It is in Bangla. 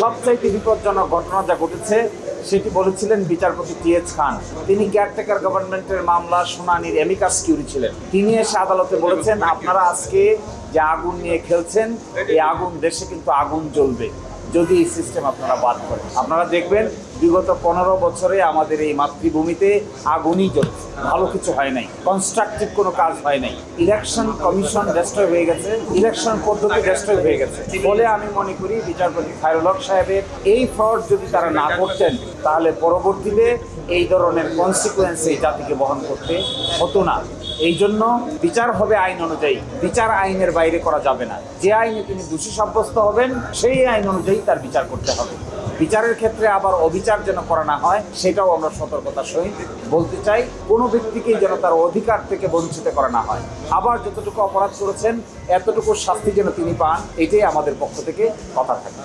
সবচাইতে বিপজ্জনক ঘটনা যা ঘটেছে, সেটি বলেছিলেন বিচারপতি টি এইচ খান। তিনি কেয়ারটেকার গভর্নমেন্টের মামলা শুনানির এমিকাস কিউরি ছিলেন। তিনি এসে আদালতে বলেছেন, আপনারা আজকে যে আগুন নিয়ে খেলছেন, এই আগুন দেশে কিন্তু আগুন জ্বলবে। যদি এই সিস্টেম আপনারা বাদ করেন আপনারা দেখবেন বিগত পনেরো বছরে আমাদের এই মাতৃভূমিতে আগুনই জ্বলছে। ভালো কিছু হয় নাই কনস্ট্রাকটিভ কোনো কাজ হয় নাই। ইলেকশন কমিশন ডেস্ট্রয় হয়ে গেছে ইলেকশন পদ্ধতি ডেস্ট্রয় হয়ে গেছে। বলে আমি মনে করি বিচারপতি খায়রুল হক সাহেবের এই ফ্রড যদি তারা না করতেন, তাহলে পরবর্তীতে এই ধরনের কনসিকুয়েন্স এই জাতিকে বহন করতে হতো না। এই জন্য বিচার হবে আইন অনুযায়ী। বিচার আইনের বাইরে করা যাবে না। যে আইনে তিনি দোষী সাব্যস্ত হবেন, সেই আইন অনুযায়ী তার বিচার করতে হবে। বিচারের ক্ষেত্রে আবার অবিচার যেন করা না হয়, সেটাও আমরা সতর্কতার সহিত বলতে চাই। কোনো ব্যক্তিকেই যেন তার অধিকার থেকে বঞ্চিত করা না হয়। আবার যতটুকু অপরাধ করেছেন, এতটুকু শাস্তি যেন তিনি পান, এটাই আমাদের পক্ষ থেকে কথা থাকে।